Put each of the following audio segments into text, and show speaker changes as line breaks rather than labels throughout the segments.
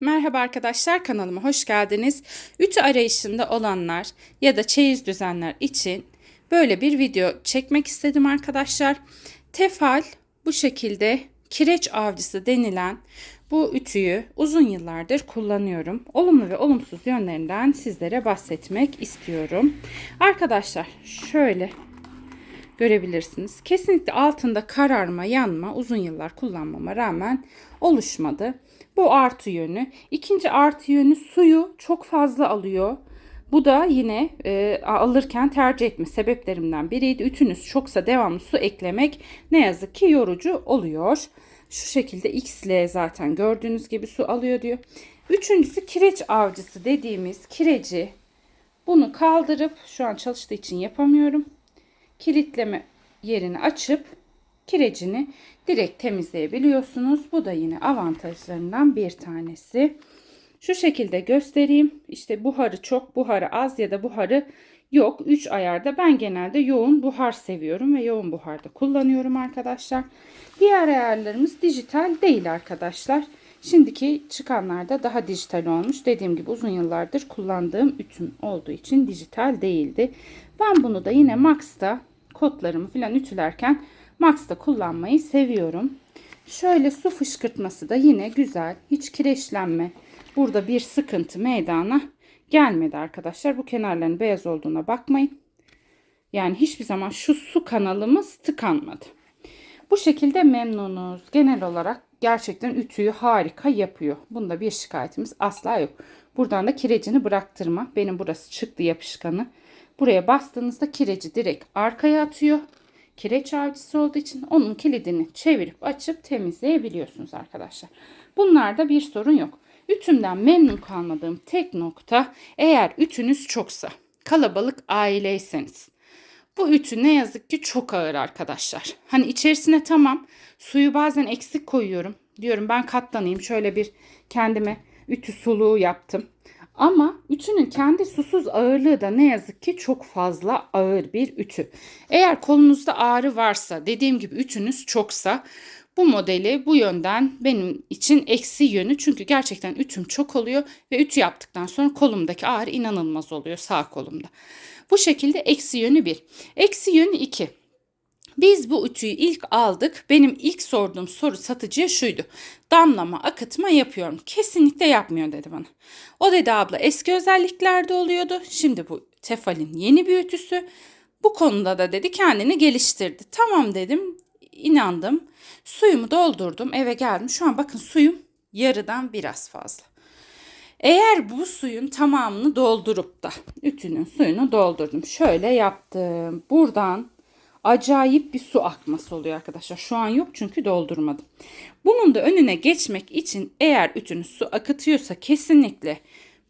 Merhaba arkadaşlar kanalıma hoş geldiniz. Ütü arayışında olanlar ya da çeyiz düzenler için böyle bir video çekmek istedim arkadaşlar. Tefal bu şekilde kireç avcısı denilen bu ütüyü uzun yıllardır kullanıyorum. Olumlu ve olumsuz yönlerinden sizlere bahsetmek istiyorum. Arkadaşlar şöyle görebilirsiniz. Kesinlikle altında kararma, yanma uzun yıllar kullanmama rağmen oluşmadı. Bu artı yönü. İkinci artı yönü suyu çok fazla alıyor. Bu da yine e, alırken tercih etme sebeplerimden biriydi. Ütünüz çoksa devamlı su eklemek ne yazık ki yorucu oluyor. Şu şekilde X ile zaten gördüğünüz gibi su alıyor diyor. Üçüncüsü kireç avcısı dediğimiz kireci bunu kaldırıp şu an çalıştığı için yapamıyorum. Kilitleme yerini açıp kirecini direkt temizleyebiliyorsunuz. Bu da yine avantajlarından bir tanesi. Şu şekilde göstereyim. İşte buharı çok, buharı az ya da buharı yok. 3 ayarda ben genelde yoğun buhar seviyorum ve yoğun buharda kullanıyorum arkadaşlar. Diğer ayarlarımız dijital değil arkadaşlar. Şimdiki çıkanlarda daha dijital olmuş. Dediğim gibi uzun yıllardır kullandığım ütüm olduğu için dijital değildi. Ben bunu da yine Max'ta kodlarımı falan ütülerken Max'ta kullanmayı seviyorum. Şöyle su fışkırtması da yine güzel. Hiç kireçlenme. Burada bir sıkıntı meydana gelmedi arkadaşlar. Bu kenarların beyaz olduğuna bakmayın. Yani hiçbir zaman şu su kanalımız tıkanmadı. Bu şekilde memnunuz. Genel olarak gerçekten ütüyü harika yapıyor. Bunda bir şikayetimiz asla yok. Buradan da kirecini bıraktırma. Benim burası çıktı yapışkanı. Buraya bastığınızda kireci direkt arkaya atıyor kireç avcısı olduğu için onun kilidini çevirip açıp temizleyebiliyorsunuz arkadaşlar. Bunlarda bir sorun yok. Ütümden memnun kalmadığım tek nokta eğer ütünüz çoksa, kalabalık aileyseniz. Bu ütü ne yazık ki çok ağır arkadaşlar. Hani içerisine tamam suyu bazen eksik koyuyorum. Diyorum ben katlanayım şöyle bir kendime ütü suluğu yaptım. Ama ütünün kendi susuz ağırlığı da ne yazık ki çok fazla ağır bir ütü. Eğer kolunuzda ağrı varsa dediğim gibi ütünüz çoksa bu modeli bu yönden benim için eksi yönü çünkü gerçekten ütüm çok oluyor ve ütü yaptıktan sonra kolumdaki ağrı inanılmaz oluyor sağ kolumda. Bu şekilde eksi yönü bir. Eksi yönü iki. Biz bu ütüyü ilk aldık. Benim ilk sorduğum soru satıcıya şuydu. Damlama, akıtma yapıyorum. Kesinlikle yapmıyor dedi bana. O dedi abla eski özelliklerde oluyordu. Şimdi bu Tefal'in yeni bir ütüsü. Bu konuda da dedi kendini geliştirdi. Tamam dedim. inandım. Suyumu doldurdum. Eve geldim. Şu an bakın suyum yarıdan biraz fazla. Eğer bu suyun tamamını doldurup da ütünün suyunu doldurdum. Şöyle yaptım. Buradan acayip bir su akması oluyor arkadaşlar. Şu an yok çünkü doldurmadım. Bunun da önüne geçmek için eğer ütünüz su akıtıyorsa kesinlikle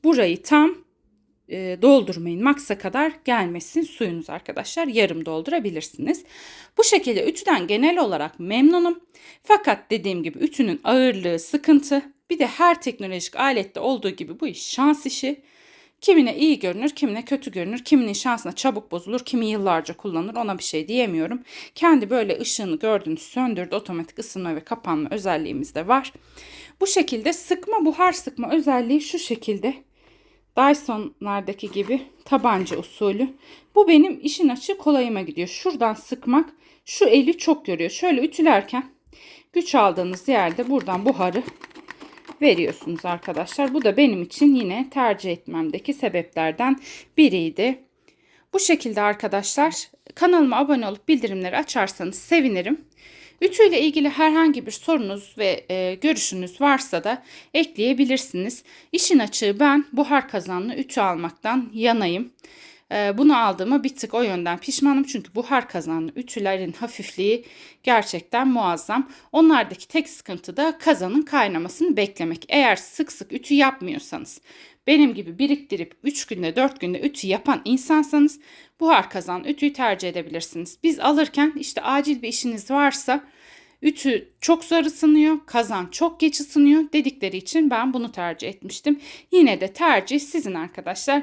burayı tam e, doldurmayın. Maksa kadar gelmesin suyunuz arkadaşlar. Yarım doldurabilirsiniz. Bu şekilde ütüden genel olarak memnunum. Fakat dediğim gibi ütünün ağırlığı sıkıntı. Bir de her teknolojik alette olduğu gibi bu iş şans işi. Kimine iyi görünür, kimine kötü görünür, kiminin şansına çabuk bozulur, kimi yıllarca kullanır ona bir şey diyemiyorum. Kendi böyle ışığını gördüğünüz söndürdü otomatik ısınma ve kapanma özelliğimiz de var. Bu şekilde sıkma buhar sıkma özelliği şu şekilde. Dyson'lardaki gibi tabanca usulü. Bu benim işin açığı kolayıma gidiyor. Şuradan sıkmak şu eli çok görüyor. Şöyle ütülerken güç aldığınız yerde buradan buharı veriyorsunuz arkadaşlar. Bu da benim için yine tercih etmemdeki sebeplerden biriydi. Bu şekilde arkadaşlar kanalıma abone olup bildirimleri açarsanız sevinirim. Ütü ile ilgili herhangi bir sorunuz ve e, görüşünüz varsa da ekleyebilirsiniz. İşin açığı ben buhar kazanlı ütü almaktan yanayım. Ee, bunu aldığıma bir tık o yönden pişmanım. Çünkü buhar kazanlı ütülerin hafifliği gerçekten muazzam. Onlardaki tek sıkıntı da kazanın kaynamasını beklemek. Eğer sık sık ütü yapmıyorsanız benim gibi biriktirip 3 günde 4 günde ütü yapan insansanız buhar kazan ütüyü tercih edebilirsiniz. Biz alırken işte acil bir işiniz varsa Ütü çok zor ısınıyor, kazan çok geç ısınıyor dedikleri için ben bunu tercih etmiştim. Yine de tercih sizin arkadaşlar.